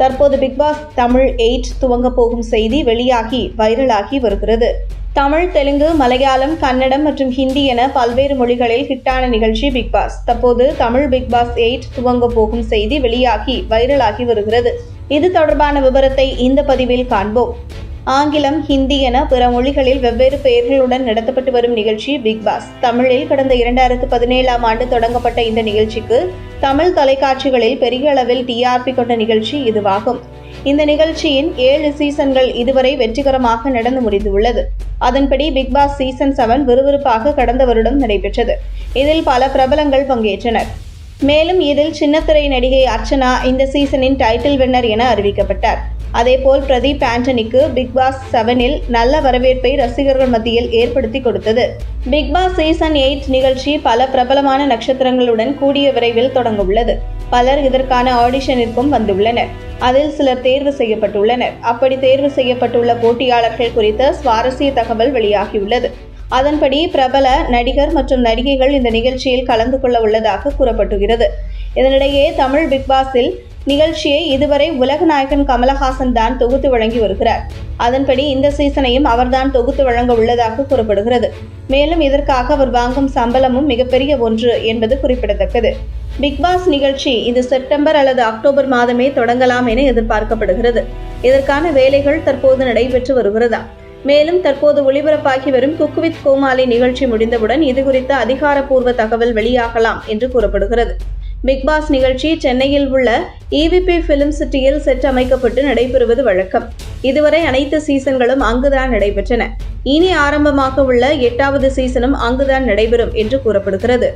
தற்போது Bigg Boss Tamil eight துவங்க போகும் செய்தி வெளியாகி வைரலாகி வருகிறது. தமிழ் தெலுங்கு மலையாளம் கன்னடம் மற்றும் ஹிந்தி என பல்வேறு மொழிகளில் ஹிட்டான நிகழ்ச்சி பிக்பாஸ் தற்போது தமிழ் பிக்பாஸ் எயிட் துவங்க போகும் செய்தி வெளியாகி வைரலாகி வருகிறது. இது தொடர்பான விவரத்தை இந்த பதிவில் காண்போம். ஆங்கிலம் ஹிந்தி என பிற மொழிகளில் வெவ்வேறு பெயர்களுடன் நடத்தப்பட்டு வரும் நிகழ்ச்சி பிக் பாஸ். தமிழில் கடந்த இரண்டாயிரத்து பதினேழாம் ஆண்டு தொடங்கப்பட்ட இந்த நிகழ்ச்சிக்கு தமிழ் தொலைக்காட்சிகளில் பெரிய அளவில் டிஆர்பி கொண்ட நிகழ்ச்சி இதுவாகும். இந்த நிகழ்ச்சியின் ஏழு சீசன்கள் இதுவரை வெற்றிகரமாக நடந்து முடிந்துள்ளது. அதன்படி பிக் பாஸ் சீசன் செவன் விறுவிறுப்பாக கடந்த வருடம் நடைபெற்றது. இதில் பல பிரபலங்கள் பங்கேற்றனர். மேலும் இதில் சின்னத்திரை நடிகை அர்ச்சனா இந்த சீசனின் டைட்டில் வின்னர் என அறிவிக்கப்பட்டார். அதேபோல் பிரதீப் ஆண்டனிக்கு பிக் பாஸ் செவனில் நல்ல வரவேற்பை ரசிகர்கள் மத்தியில் ஏற்படுத்தி கொடுத்தது. பிக் பாஸ் சீசன் எயிட் நிகழ்ச்சி பல பிரபலமான நட்சத்திரங்களுடன் கூடிய விரைவில் தொடங்க உள்ளது பலர் இதற்கான ஆடிஷனிற்கும் வந்துள்ளனர். அதில் சிலர் தேர்வு செய்யப்பட்டுள்ளனர். அப்படி தேர்வு செய்யப்பட்டுள்ள போட்டியாளர்கள் குறித்த சுவாரஸ்ய தகவல் வெளியாகியுள்ளது. அதன்படி பிரபல நடிகர் மற்றும் நடிகைகள் இந்த நிகழ்ச்சியில் கலந்து கொள்ள உள்ளதாக கூறப்பட்டுகிறது. இதனிடையே தமிழ் பிக்பாஸில் நிகழ்ச்சியை இதுவரை உலக நாயகன் கமலஹாசன் தான் தொகுத்து வழங்கி வருகிறார். அதன்படி இந்த சீசனையும் அவர்தான் தொகுத்து வழங்க உள்ளதாக கூறப்படுகிறது. மேலும் இதற்காக அவர் வாங்கும் சம்பளமும் மிகப்பெரிய ஒன்று என்பது குறிப்பிடத்தக்கது. பிக்பாஸ் நிகழ்ச்சி இது செப்டம்பர் அல்லது அக்டோபர் மாதமே தொடங்கலாம் என எதிர்பார்க்கப்படுகிறது. இதற்கான வேலைகள் தற்போது நடைபெற்று வருகிறதா? மேலும் தற்போது ஒளிபரப்பாகி வரும் குக் வித் கோமாளி நிகழ்ச்சி முடிந்தவுடன் இது குறித்த அதிகாரப்பூர்வ தகவல் வெளியாகலாம் என்று கூறப்படுகிறது. பிக் பாஸ் நிகழ்ச்சி சென்னையில் உள்ள இவிபி பிலிம் சிட்டியில் செட் அமைக்கப்பட்டு நடைபெறுவது வழக்கம். இதுவரை அனைத்து சீசன்களும் அங்குதான் நடைபெற்றன. இனி ஆரம்பமாக உள்ள எட்டாவது சீசனும் அங்குதான் நடைபெறும் என்று கூறப்படுகிறது.